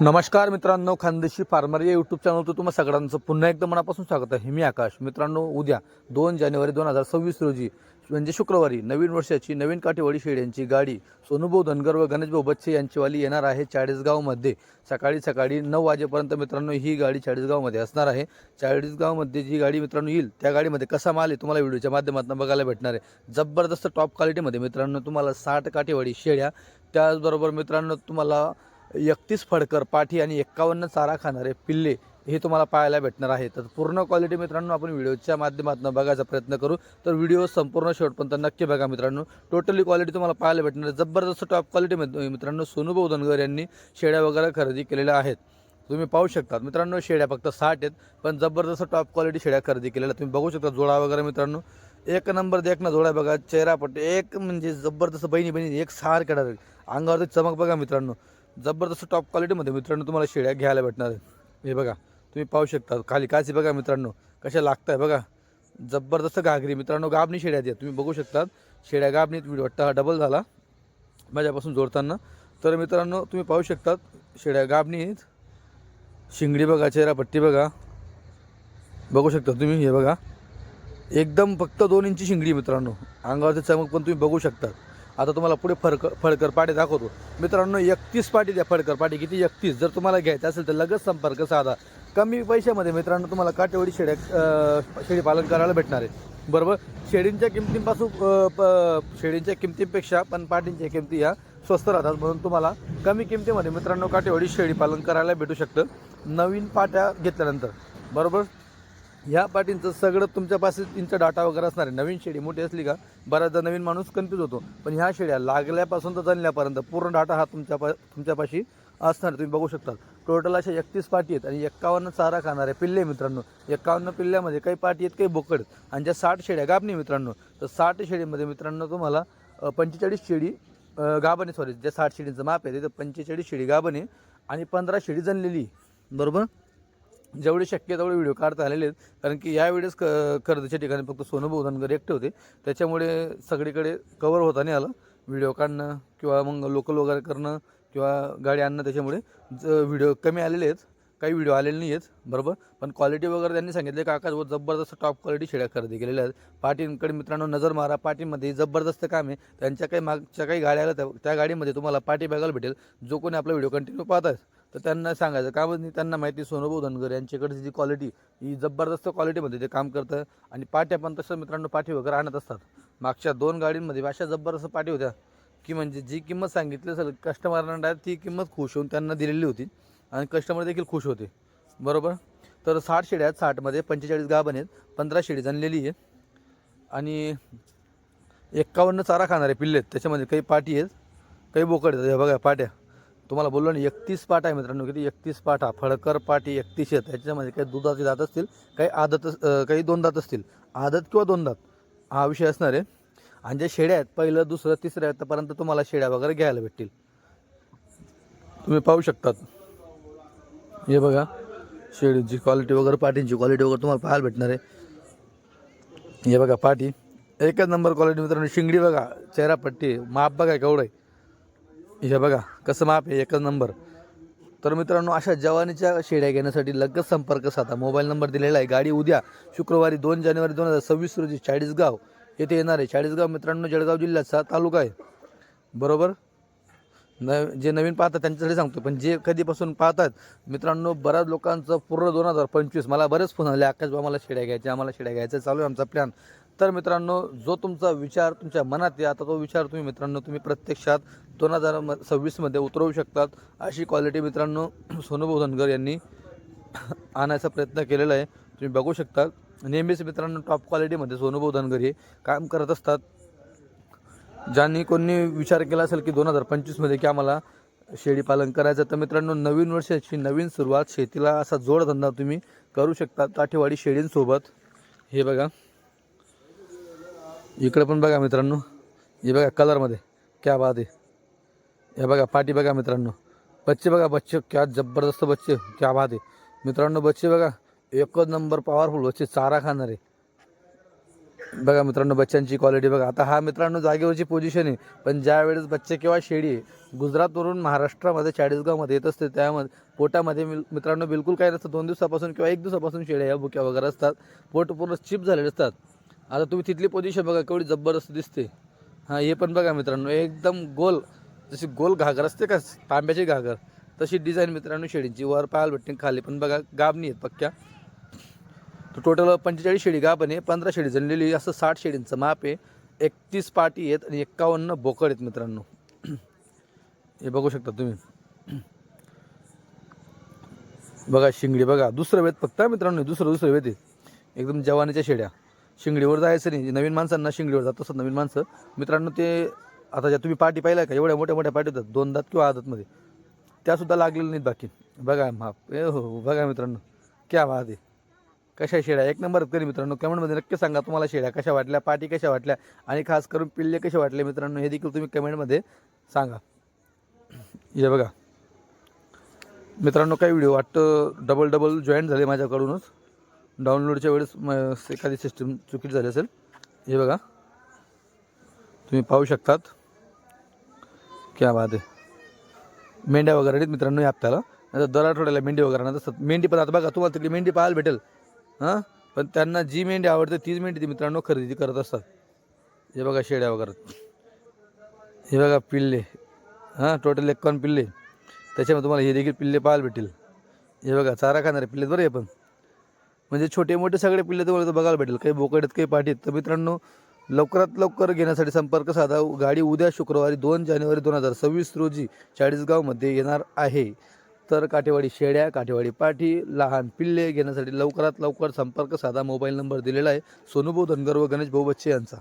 नमस्कार मित्रांनो खानदेशी फार्मर या यूट्यूब चॅनलवर तुम्हा सगळ्यांचं पुन्हा एकदा मनापासून स्वागत आहे. मी आकाश. मित्रांनो उद्या दोन जानेवारी दोन हजार सव्वीस रोजी म्हणजे शुक्रवारी नवीन वर्षाची नवीन काठेवाडी शेड्यांची गाडी सोनुभाऊ धनगर व गणेशभाऊ बच्चे यांचीवाली येणार आहे चाळीसगावमध्ये. सकाळी सकाळी नऊ वाजेपर्यंत मित्रांनो ही गाडी चाळीसगावमध्ये असणार आहे. चाळीसगावमध्ये जी गाडी मित्रांनो येईल त्या गाडीमध्ये कसा माल आहे तुम्हाला व्हिडिओच्या माध्यमातून बघायला भेटणार आहे. जबरदस्त टॉप क्वालिटीमध्ये मित्रांनो तुम्हाला साठ काठेवाडी शेड्या त्याचबरोबर मित्रांनो तुम्हाला एकतीस फडकर पाठी आणि एक्कावन्न चारा खाणारे पिल्ले हे तुम्हाला पाहायला भेटणार आहे तर पूर्ण क्वालिटी मित्रांनो आपण व्हिडिओच्या माध्यमातून बघायचा प्रयत्न करू. तर व्हिडिओ संपूर्ण शेवटपर्यंत नक्की बघा मित्रांनो. टोटली क्वालिटी तुम्हाला पाहायला भेटणार. जबरदस्त टॉप क्वालिटीमध्ये मित्रांनो सोनूभाऊ धनगर यांनी शेड्या वगैरे खरेदी केलेल्या आहेत. तुम्ही पाहू शकता मित्रांनो शेड्या फक्त साठ आहेत पण जबरदस्त टॉप क्वालिटी शेड्या खरेदी केलेल्या तुम्ही बघू शकता जोडा वगैरे मित्रांनो. एक नंबर देख ना जोडा बघा. चेहरा पट्टे एक म्हणजे जबरदस्त बहिणी बहिणी एक सार केडा अंगावरती चमक बघा मित्रांनो. जबरदस्त टॉप क्वालिटीमध्ये मित्रांनो तुम्हाला शेड्या घ्यायला भेटणार आहेत. हे बघा तुम्ही पाहू शकता खाली काची बघा मित्रांनो कशा लागताय बघा. जबरदस्त घागरी मित्रांनो गाबणी शेड्या द्या तुम्ही बघू शकतात. शेड्या गाबणीत व्हिडिओ वाटतं हा डबल झाला. माझ्यापासून जोडताना. तर मित्रांनो तुम्ही पाहू शकतात शेड्या गाबणीत शिंगडी बघा चेहरापट्टी बघा. बघू शकता तुम्ही हे बघा. एकदम फक्त दोन इंची शिंगडी मित्रांनो. अंगावरचे चमक पण तुम्ही बघू शकता आता तुम्हाला पुढे फरक फडकर पाटी दाखवतो. मित्रांनो एकतीस पाटी द्या फडकर पाटी किती एकतीस? जर तुम्हाला घ्यायचं असेल तर लगेच संपर्क साधा. कमी पैशामध्ये मित्रांनो तुम्हाला काटेवाडी शेड्या शेळी पालन करायला भेटणार आहे. बरोबर? शेळींच्या किमतींपासून प- शेळींच्या किमतींपेक्षा पण पाटींच्या किमती ह्या स्वस्त राहतात. म्हणून तुम्हाला कमी किमतीमध्ये मित्रांनो काटेवाडी शेळी पालन करायला भेटू शकतं. नवीन पाट्या घेतल्यानंतर. बरोबर? ह्या पाटींचं सगळं तुमच्यापाशी तुमचा डाटा वगैरे असणार आहे. नवीन शेडी मोठी असली का बऱ्याचदा नवीन माणूस कन्फ्यूज होतो. पण ह्या शेड्या लागल्यापासून तर जणल्यापर्यंत पूर्ण डाटा हा तुमच्या पा तुमच्यापाशी असणार तुम्ही बघू शकता. टोटल अशा एकतीस पाटी आहेत आणि एक्कावन्न चारा खाणारे पिल्ले मित्रांनो. एक्कावन्न पिल्ल्यामध्ये काही पाटी आहेत काही बोकड आणि ज्या साठ शेड्या गाबणी मित्रांनो तर साठ शेडीमध्ये मित्रांनो तुम्हाला पंचेचाळीस शेडी अ, सॉरी ज्या साठ शेडींचं माप आहे तिथं पंचेचाळीस शेडी गाभण आहे आणि पंधरा शेडी जणलेली बरोबर? जेवढे शक्य तेवढे व्हिडिओ काढता आलेले आहेत. कारण की यावेळेस क कर्जच्या ठिकाणी फक्त सोनू धनगर एकटे होते. त्याच्यामुळे सगळीकडे कवर होता नाही आलं. व्हिडिओ काढणं किंवा मग लोकल वगैरे करणं किंवा गाडी आणणं त्याच्यामुळे ज व्हिडिओ कमी आलेले आहेत. काही व्हिडिओ आलेले नाही आहेत बरोबर? पण क्वालिटी वगैरे त्यांनी सांगितले का आकाश जबरदस्त टॉप क्वालिटी शेड्या खरेदी केलेल्या आहेत. पाटींकडे मित्रांनो नजर मारा पाटीमध्ये जबरदस्त काम आहे. त्यांच्या काही मागच्या काही गाड्या आल्या त्या- त्या गाडीमध्ये तुम्हाला पाटी बघायला भेटेल जो कोणी आपला व्हिडिओ कंटिन्यू पाहत आहे तर त्यांना सांगायचं का नाही त्यांना माहिती सोनूभाऊ धनगर यांच्याकडची जी क्वालिटी ही जबरदस्त क्वालिटीमध्ये ते काम करतं. आणि पाट्या पण तसं मित्रांनो पाठी वगैरे आणत असतात. मागच्या दोन गाडींमध्ये अशा जबरदस्त पाठी होत्या की म्हणजे जी किंमत सांगितली असेल कस्टमरना ती किंमत खुश होऊन त्यांना दिलेली होती. आणि कस्टमर देखील खुश होते. बरोबर? तर साठ शेड्या आहेत साठमध्ये पंचेचाळीस गाभण आहेत पंधरा शेळी जाणलेली आहे आणि एक्कावन्न चारा खाणारे पिल्ले आहेत. त्याच्यामध्ये काही पाटी आहेत काही बोकड आहेत. हे बघा पाट्या. तुम्हाला बोललो ना एकतीस पाट आहे मित्रांनो किती? एकतीस पाटा फडकर पाटी एकतीस आहेत. त्याच्यामध्ये काही दुधाचे दात असतील काही आदत काही दोन दात असतील. आदत किंवा दोन दात हा विषय असणार आहे. आणि ज्या शेड्या आहेत पहिलं दुसरं तिसरं आतापर्यंत तुम्हाला शेड्या वगैरे घ्यायला भेटतील. तुम्ही पाहू शकतात. हे बघा शेळीची क्वालिटी वगैरे पाठींची क्वालिटी वगैरे तुम्हाला पाहायला भेटणार आहे. हे बघा पाठी. एकच नंबर क्वालिटी मित्रांनो शिंगडी बघा चेहरापट्टी माप बघा केवढं आहे. हे बघा कसं माप आहे एकच नंबर तर मित्रांनो अशा जवानीच्या शेड्या घेण्यासाठी लगेच संपर्क साधा. मोबाईल नंबर दिलेला आहे गाडी उद्या शुक्रवारी दोन जानेवारी दोन हजार सव्वीस रोजी चाळीसगाव येथे येणार आहे. चाळीसगाव मित्रांनो जळगाव जिल्ह्याचा तालुका आहे. बरोबर? न जे नवीन पाहतात त्यांच्यासाठी सांगतो पण जे कधीपासून पाहतात मित्रांनो बऱ्याच लोकांचं पूर्ण दोन हजार पंचवीस मला बरेच फोन आले आकाश बा मला शेड्या घ्यायच्या आम्हाला शेड्या घ्यायचं चालू आहे आमचा प्लॅन तर मित्रांनो जो तुमचा विचार तुमच्या मनात आहे आता तो विचार तुम्ही मित्रांनो तुम्ही प्रत्यक्षात दोन हजार म सव्वीसमध्ये उतरवू शकतात. अशी क्वालिटी मित्रांनो सोनूभाऊ धनगर यांनी आणायचा प्रयत्न केलेला आहे. तुम्ही बघू शकता. नेहमीच मित्रांनो टॉप क्वालिटीमध्ये सोनूभाऊ धनगर हे काम करत असतात. ज्यांनी कोणी विचार केला असेल की दोन हजार पंचवीसमध्ये की आम्हाला शेळी पालन करायचं तर मित्रांनो नवीन वर्षाची नवीन सुरुवात शेतीला असा जोडधंदा तुम्ही करू शकता काठेवाडी शेळींसोबत. हे बघा. इकडे पण बघा मित्रांनो. हे बघा कलरमध्ये. क्या बात आहे. हे बघा पाठी बघा मित्रांनो. बच्चे बघा बच्चे. क्या जबरदस्त बच्चे. क्या बात आहे. मित्रांनो बच्चे बघा एकच नंबर पॉवरफुल बच्चे चारा खाणारे. बघा मित्रांनो बच्चांची क्वालिटी बघा. आता हा मित्रांनो जागेवरची पोझिशन आहे. पण ज्या वेळेस बच्चे किंवा शेळी आहे गुजरातवरून महाराष्ट्रामध्ये चाळीसगावमध्ये येत असते त्यामध्ये पोटामध्ये मित्रांनो बिलकुल काही नसतं. दोन दिवसापासून किंवा एक दिवसापासून शेळ्या या बुक्या वगैरे असतात. पोट पूर्ण चिप झालेले असतात. आता तुम्ही तिथली पोझिशन बघा केवढी जबरदस्त दिसते. हां हे पण बघा मित्रांनो एकदम गोल जशी गोल घागर असते का तांब्याची घागर तशी डिझाईन मित्रांनो शेळींची वर पायाल भेटते खाली पण बघा गाबणी आहेत पक्क्या. तर टोटल पंचेचाळीस शेळी गाभण आहे पंधरा शेळी जणलेली असं साठ शेळींचं माप आहे. एकतीस पाटी आहेत आणि एक्कावन्न बोकड आहेत मित्रांनो. हे बघू शकता तुम्ही. बघा शिंगडी बघा दुसरं वेत फक्त मित्रांनो दुसरं दुसरं वेत आहे. एकदम जवानीच्या शेड्या. शिंगडीवर जायचं नाही नवीन माणसांना शिंगडीवर जात असतात नवीन माणसं. मित्रांनो ते आता ज्या तुम्ही पाठी पाहिला का एवढ्या मोठ्या मोठ्या पाठी होतात दोन दात किंवा आदतमध्ये त्यासुद्धा लागलेल्या नाहीत बाकी. बघा माप. ए हो बघा मित्रांनो क्या वाद आहे. कशा शेळ्या? एक नंबर करी मित्रांनो कमेंटमध्ये नक्की सांगा तुम्हाला शेळ्या कशा वाटल्या पाटी कशा वाटल्या आणि खास करून पिल्ले कसे वाटले मित्रांनो हे देखील तुम्ही कमेंटमध्ये सांगा. हे बघा. मित्रांनो काही व्हिडिओ वाटतं डबल डबल जॉईंट झाले माझ्याकडूनच. डाउनलोडच्या वेळेस म- एखादी सिस्टीम चुकीची झाली असेल. हे बघा. तुम्ही पाहू शकतात. क्या बात आहे. मेंढ्या वगैरे आहेत मित्रांनो या हप्त्याला. नाही दर आठवड्याला मेंढी वगैरे नाही तसं मेंढी पण आता बघा तुम्हाला तिकडे मेंढी पाहायला भेटेल. हां? पण त्यांना जी मेंढी आवडते तीच मेंढी ती मित्रांनो खरेदी करत असतात. हे बघा शेड्या वगैरे. हे बघा पिल्ले. हां टोटल एकावन्न पिल्ले. त्याच्यामध्ये तुम्हाला हे देखील पिल्ले पाहायला भेटेल. हे बघा चारा खाणारे पिल्ले बरं हे पण. म्हणजे छोटे मोठे सगळे पिल्ले तुम्हाला बघायला भेटेल. काही बोकड आहेत काही पाठी आहेत तर मित्रांनो लवकरात लवकर घेण्यासाठी संपर्क साधा. गाडी उद्या शुक्रवारी दोन जानेवारी दोन हजार सव्वीस रोजी चाळीसगावमध्ये येणार आहे. तर काठेवाडी शेड्या काठेवाडी पाठी लहान पिल्ले घेण्यासाठी लवकरात लवकर संपर्क साधा मोबाईल नंबर दिलेला आहे. सोनूभाऊ धनगर व गणेश भाऊ बच्चे यांचा.